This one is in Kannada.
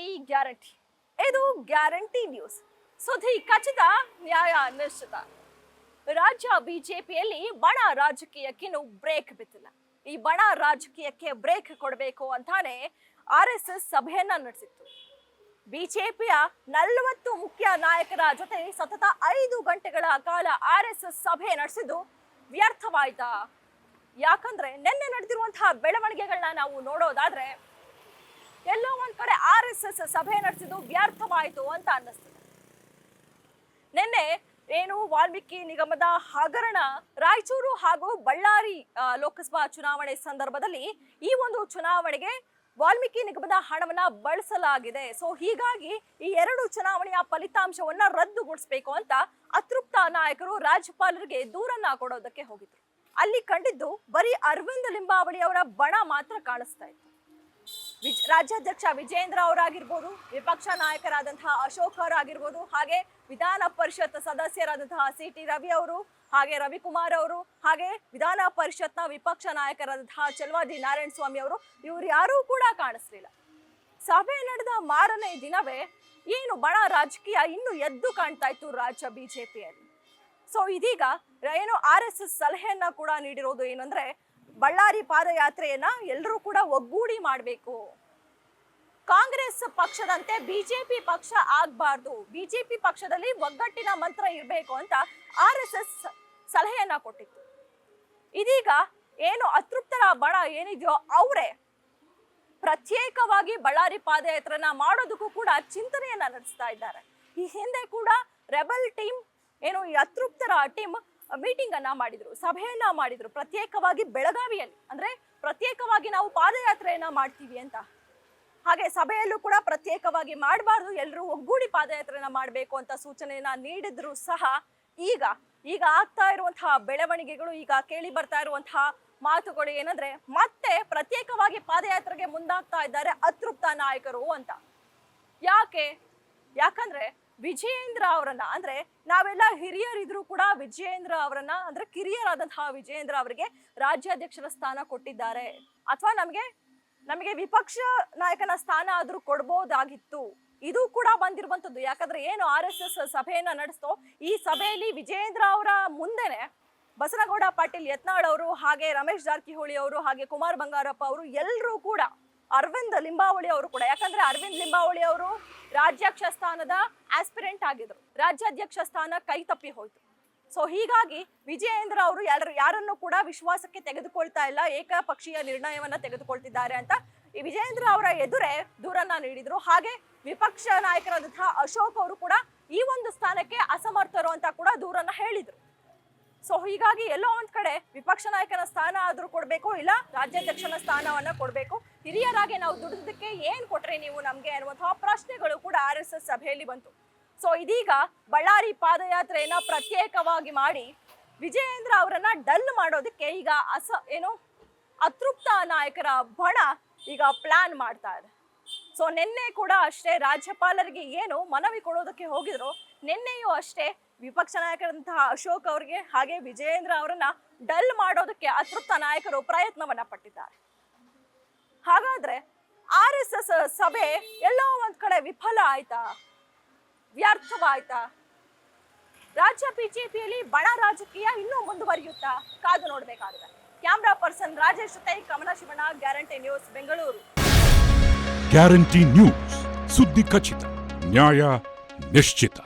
ಗ್ಯಾರಂಟಿ ಇದು ಗ್ಯಾರಂಟಿ ನ್ಯೂಸ್. ಸುದ್ದಿ ಖಚಿತ, ನ್ಯಾಯ ನಿಶ್ಚಿತ. ರಾಜ್ಯ ಬಿಜೆಪಿಯಲ್ಲಿ ಬಣ ರಾಜಕೀಯಕ್ಕಿನ್ನು ಬ್ರೇಕ್ ಬಿದ್ದಿಲ್ಲ. ಈ ಬಣ ರಾಜಕೀಯಕ್ಕೆ ಬ್ರೇಕ್ ಕೊಡಬೇಕು ಅಂತಾನೆ ಆರ್ ಎಸ್ ಎಸ್ ಸಭೆಯನ್ನ ನಡೆಸಿತ್ತು. ಬಿಜೆಪಿಯ ನಲವತ್ತು ಮುಖ್ಯ ನಾಯಕರ ಜೊತೆ ಸತತ ಐದು ಗಂಟೆಗಳ ಕಾಲ ಆರ್ ಎಸ್ ಎಸ್ ಸಭೆ ನಡೆಸಿದ್ದು ವ್ಯರ್ಥವಾಯ್ತಾ? ಯಾಕಂದ್ರೆ ನಿನ್ನೆ ನಡೆದಿರುವಂತಹ ಬೆಳವಣಿಗೆಗಳನ್ನ ನಾವು ನೋಡೋದಾದ್ರೆ ಎಲ್ಲೋ ಒಂದ್ ಕಡೆ ಆರ್ ಎಸ್ ಎಸ್ ಸಭೆ ನಡೆಸಿದ್ದು ವ್ಯರ್ಥವಾಯಿತು ಅಂತ ಅನ್ನಿಸ್ತದೆ ನಿನ್ನೆ ಏನು ವಾಲ್ಮೀಕಿ ನಿಗಮದ ಹಗರಣ ರಾಯಚೂರು ಹಾಗೂ ಬಳ್ಳಾರಿ ಲೋಕಸಭಾ ಚುನಾವಣೆ ಸಂದರ್ಭದಲ್ಲಿ ಈ ಒಂದು ಚುನಾವಣೆಗೆ ವಾಲ್ಮೀಕಿ ನಿಗಮದ ಹಣವನ್ನ ಬಳಸಲಾಗಿದೆ. ಸೊ ಹೀಗಾಗಿ ಈ ಎರಡು ಚುನಾವಣೆಯ ಫಲಿತಾಂಶವನ್ನ ರದ್ದುಗೊಳಿಸಬೇಕು ಅಂತ ಅತೃಪ್ತ ನಾಯಕರು ರಾಜ್ಯಪಾಲರಿಗೆ ದೂರನ್ನ ಕೊಡೋದಕ್ಕೆ ಹೋಗಿದ್ರು. ಅಲ್ಲಿ ಕಂಡಿದ್ದು ಬರೀ ಅರವಿಂದ್ ಲಿಂಬಾವಳಿ ಅವರ ಬಣ ಮಾತ್ರ ಕಾಣಿಸ್ತಾ ಇತ್ತು. ವಿಜ್- ರಾಜ್ಯಾಧ್ಯಕ್ಷ ವಿಜೇಂದ್ರ ಅವರಾಗಿರ್ಬೋದು, ವಿಪಕ್ಷ ನಾಯಕರಾದಂತಹ ಅಶೋಕ್ ಅವರಾಗಿರ್ಬೋದು, ಹಾಗೆ ವಿಧಾನ ಪರಿಷತ್ ಸದಸ್ಯರಾದಂತಹ ಸಿ ಟಿ ರವಿ ಅವರು, ಹಾಗೆ ರವಿಕುಮಾರ್ ಅವರು, ಹಾಗೆ ವಿಧಾನ ಪರಿಷತ್ನ ವಿಪಕ್ಷ ನಾಯಕರಾದಂತಹ ಚಲವಾದಿ ನಾರಾಯಣ ಸ್ವಾಮಿ ಅವರು, ಇವ್ರು ಯಾರೂ ಕೂಡ ಕಾಣಿಸ್ಲಿಲ್ಲ. ಸಭೆ ನಡೆದ ಮಾರನೇ ದಿನವೇ ಏನು ಬಣ ರಾಜಕೀಯ ಇನ್ನೂ ಎದ್ದು ಕಾಣ್ತಾ ಇತ್ತು ರಾಜ್ಯ ಬಿಜೆಪಿಯಲ್ಲಿ ಸೊ ಇದೀಗ ಏನು ಆರ್ ಎಸ್ ಎಸ್ ಸಲಹೆಯನ್ನ ಕೂಡ ನೀಡಿರೋದು ಏನಂದ್ರೆ ಬಳ್ಳಾರಿ ಪಾದಯಾತ್ರೆಯನ್ನ ಎಲ್ಲರೂ ಕೂಡ ಒಗ್ಗೂಡಿ ಮಾಡಬೇಕು. ಕಾಂಗ್ರೆಸ್ ಪಕ್ಷದಂತೆ ಬಿಜೆಪಿ ಪಕ್ಷ ಆಗ್ಬಾರ್ದು. ಬಿಜೆಪಿ ಪಕ್ಷದಲ್ಲಿ ಒಗ್ಗಟ್ಟಿನ ಮಂತ್ರ ಇರಬೇಕು ಅಂತ ಆರ್ ಎಸ್ ಎಸ್ ಸಲಹೆಯನ್ನ ಕೊಟ್ಟಿತ್ತು. ಇದೀಗ ಏನು ಅತೃಪ್ತರ ಬಣ ಏನಿದೆಯೋ ಅವರೇ ಪ್ರತ್ಯೇಕವಾಗಿ ಬಳ್ಳಾರಿ ಪಾದಯಾತ್ರೆನ ಮಾಡೋದಕ್ಕೂ ಕೂಡ ಚಿಂತನೆಯನ್ನ ನಡೆಸ್ತಾ ಇದ್ದಾರೆ. ಈ ಹಿಂದೆ ಕೂಡ ರೆಬಲ್ ಟೀಮ್, ಏನು ಈ ಅತೃಪ್ತರ ಟೀಮ್ ಮೀಟಿಂಗ್ ಅನ್ನ ಮಾಡಿದ್ರು, ಸಭೆಯನ್ನ ಮಾಡಿದ್ರು, ಪ್ರತ್ಯೇಕವಾಗಿ ಬೆಳಗಾವಿಯಲ್ಲಿ, ಅಂದ್ರೆ ಪ್ರತ್ಯೇಕವಾಗಿ ನಾವು ಪಾದಯಾತ್ರೆಯನ್ನ ಮಾಡ್ತೀವಿ ಅಂತ. ಹಾಗೆ ಸಭೆಯಲ್ಲೂ ಕೂಡ ಪ್ರತ್ಯೇಕವಾಗಿ ಮಾಡಬಾರ್ದು ಎಲ್ಲರೂ ಒಗ್ಗೂಡಿ ಪಾದಯಾತ್ರೆಯನ್ನ ಮಾಡಬೇಕು ಅಂತ ಸೂಚನೆಯನ್ನ ನೀಡಿದ್ರು ಸಹ ಈಗ ಈಗ ಆಗ್ತಾ ಇರುವಂತಹ ಬೆಳವಣಿಗೆಗಳು, ಈಗ ಕೇಳಿ ಬರ್ತಾ ಇರುವಂತಹ ಮಾತುಗಳು ಏನಂದ್ರೆ ಮತ್ತೆ ಪ್ರತ್ಯೇಕವಾಗಿ ಪಾದಯಾತ್ರೆಗೆ ಮುಂದಾಗ್ತಾ ಇದ್ದಾರೆ ಅತೃಪ್ತ ನಾಯಕರು ಅಂತ. ಯಾಕೆ? ಯಾಕಂದ್ರೆ ವಿಜಯೇಂದ್ರ ಅವರನ್ನ, ಅಂದ್ರೆ ನಾವೆಲ್ಲ ಹಿರಿಯರಿದ್ರು ಕೂಡ ವಿಜಯೇಂದ್ರ ಅವರನ್ನ, ಅಂದ್ರೆ ಕಿರಿಯರಾದಂತಹ ವಿಜಯೇಂದ್ರ ಅವರಿಗೆ ರಾಜ್ಯಾಧ್ಯಕ್ಷರ ಸ್ಥಾನ ಕೊಟ್ಟಿದ್ದಾರೆ. ಅಥವಾ ನಮಗೆ ನಮಗೆ ವಿಪಕ್ಷ ನಾಯಕನ ಸ್ಥಾನ ಆದ್ರೂ ಕೊಡ್ಬೋದಾಗಿತ್ತು. ಇದು ಕೂಡ ಬಂದಿರುವಂತದ್ದು ಯಾಕಂದ್ರೆ ಏನು ಆರ್ ಎಸ್ ಎಸ್ ಸಭೆಯನ್ನ ನಡೆಸ್ತೋ, ಈ ಸಭೆಯಲ್ಲಿ ವಿಜಯೇಂದ್ರ ಅವರ ಮುಂದೆನೆ ಬಸನಗೌಡ ಪಾಟೀಲ್ ಯತ್ನಾಳ್ ಅವರು, ಹಾಗೆ ರಮೇಶ್ ಜಾರಕಿಹೊಳಿ ಅವರು, ಹಾಗೆ ಕುಮಾರ್ ಬಂಗಾರಪ್ಪ ಅವರು ಎಲ್ಲರೂ ಕೂಡ ಅರವಿಂದ್ ಲಿಂಬಾವಳಿ ಅವರು ಕೂಡ. ಯಾಕಂದ್ರೆ ಅರವಿಂದ್ ಲಿಂಬಾವಳಿ ಅವರು ರಾಜ್ಯಾಧ್ಯಕ್ಷ ಸ್ಥಾನದ ಆಸ್ಪಿರೆಂಟ್ ಆಗಿದ್ರು. ರಾಜ್ಯಾಧ್ಯಕ್ಷ ಸ್ಥಾನ ಕೈ ತಪ್ಪಿ ಹೋಯ್ತು. ಸೊ ಹೀಗಾಗಿ ವಿಜಯೇಂದ್ರ ಅವರು ಯಾರ, ಯಾರನ್ನು ಕೂಡ ವಿಶ್ವಾಸಕ್ಕೆ ತೆಗೆದುಕೊಳ್ತಾ ಇಲ್ಲ, ಏಕಪಕ್ಷೀಯ ನಿರ್ಣಯವನ್ನ ತೆಗೆದುಕೊಳ್ತಿದ್ದಾರೆ ಅಂತ ಈ ವಿಜಯೇಂದ್ರ ಅವರ ಎದುರೇ ದೂರನ್ನ ನೀಡಿದ್ರು. ಹಾಗೆ ವಿಪಕ್ಷ ನಾಯಕರಾದಂತಹ ಅಶೋಕ್ ಅವರು ಕೂಡ ಈ ಒಂದು ಸ್ಥಾನಕ್ಕೆ ಅಸಮರ್ಥರು ಅಂತ ಕೂಡ ದೂರನ್ನ ಹೇಳಿದ್ರು. ಸೊ ಹೀಗಾಗಿ ಎಲ್ಲೋ ಒಂದ್ ಕಡೆ ವಿಪಕ್ಷ ನಾಯಕನ ಸ್ಥಾನ ಆದ್ರೂ ಕೊಡ್ಬೇಕು, ಇಲ್ಲ ರಾಜ್ಯಾಧ್ಯಕ್ಷನ ಸ್ಥಾನವನ್ನ ಕೊಡ್ಬೇಕು. ಹಿರಿಯರಾಗಿ ನಾವು ದುಡಿದಕ್ಕೆ ಏನು ಕೊಟ್ರಿ ನೀವು ನಮಗೆ ಅನ್ನುವಂತಹ ಪ್ರಶ್ನೆಗಳು ಕೂಡ ಆರ್ ಎಸ್ ಎಸ್ ಸಭೆಯಲ್ಲಿ ಬಂತು. ಸೊ ಇದೀಗ ಬಳ್ಳಾರಿ ಪಾದಯಾತ್ರೆಯನ್ನ ಪ್ರತ್ಯೇಕವಾಗಿ ಮಾಡಿ ವಿಜಯೇಂದ್ರ ಅವರನ್ನ ಡಲ್ ಮಾಡೋದಕ್ಕೆ ಈಗ ಅಸ ಏನು ಅತೃಪ್ತ ನಾಯಕರ ಬಣ ಈಗ ಪ್ಲಾನ್ ಮಾಡ್ತಾ ಇದೆ. ಸೊ ನಿನ್ನೆ ಕೂಡ ಅಷ್ಟೇ ರಾಜ್ಯಪಾಲರಿಗೆ ಏನು ಮನವಿ ಕೊಡೋದಕ್ಕೆ ಹೋಗಿದ್ರು. ನಿನ್ನೆಯೂ ಅಷ್ಟೇ ವಿಪಕ್ಷ ನಾಯಕರಂತಹ ಅಶೋಕ್ ಅವರಿಗೆ ಹಾಗೆ ವಿಜಯೇಂದ್ರ ಅವರನ್ನ ಡಲ್ ಮಾಡೋದಕ್ಕೆ ಅತೃಪ್ತ ನಾಯಕರು ಪ್ರಯತ್ನವನ್ನ ಪಟ್ಟಿದ್ದಾರೆ. ಹಾಗಾದ್ರೆ ಆರ್ ಎಸ್ ಎಸ್ ಸಭೆ ಎಲ್ಲೋ ಒಂದ್ ಕಡೆ ವಿಫಲ ಆಯ್ತಾ? ವ್ಯರ್ಥವಾಯ್ತಾ? ರಾಜ್ಯ ಬಿಜೆಪಿಯಲ್ಲಿ ಬಣ ರಾಜಕೀಯ ಇನ್ನೂ ಮುಂದುವರಿಯುತ್ತಾ? ಕಾದು ನೋಡ್ಬೇಕಾಗಿದೆ. ಕ್ಯಾಮ್ರಾ ಪರ್ಸನ್ ರಾಜೇಶ್ ಜೊತೆ Kamala Shivanna, guarantee news, Bengaluru. Guarantee news, ಸುದ್ದಿ ಖಚಿತ, ನ್ಯಾಯ ನಿಶ್ಚಿತ.